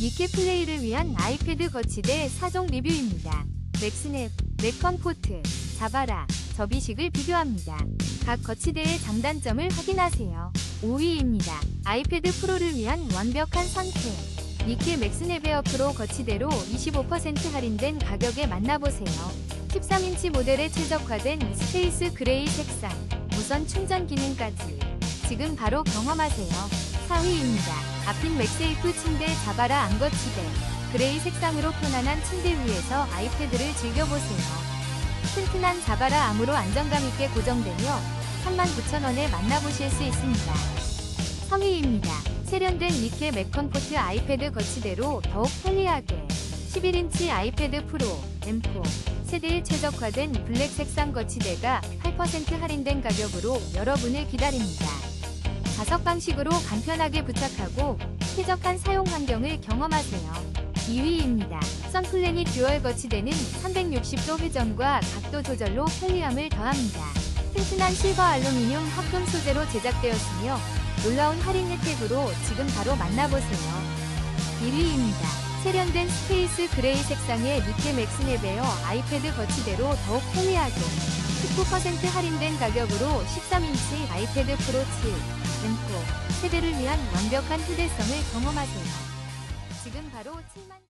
니케 플레이를 위한 아이패드 거치대 4종 리뷰입니다. 맥스냅, 맥컴포트, 자바라, 접이식을 비교합니다. 각 거치대의 장단점을 확인하세요. 5위입니다. 아이패드 프로를 위한 완벽한 선택. 니케 맥스냅 에어 프로 거치대로 25% 할인된 가격에 만나보세요. 13인치 모델에 최적화된 스페이스 그레이 색상, 무선 충전 기능까지. 지금 바로 경험하세요. 4위입니다. 아핀 맥세이프 침대 자바라 안거치대. 그레이 색상으로 편안한 침대 위에서 아이패드를 즐겨보세요. 튼튼한 자바라 암으로 안정감 있게 고정되며 39,000원에 만나보실 수 있습니다. 3위입니다. 세련된 니케 맥컴포트 아이패드 거치대로 더욱 편리하게 11인치 아이패드 프로 M4 세대에 최적화된 블랙 색상 거치대가 8% 할인된 가격으로 여러분을 기다립니다. 자석 방식으로 간편하게 부착하고 쾌적한 사용 환경을 경험하세요. 2위입니다. 선플래닛 듀얼 거치대는 360도 회전과 각도 조절로 편리함을 더합니다. 튼튼한 실버 알루미늄 합금 소재로 제작되었으며 놀라운 할인 혜택으로 지금 바로 만나보세요. 1위입니다. 세련된 스페이스 그레이 색상의 니케 맥스냅에어 아이패드 거치대로 더욱 편리하게 19% 할인된 가격으로 13인치 아이패드 프로 7, M4 세대를 위한 완벽한 휴대성을 경험하세요. 지금 바로 7만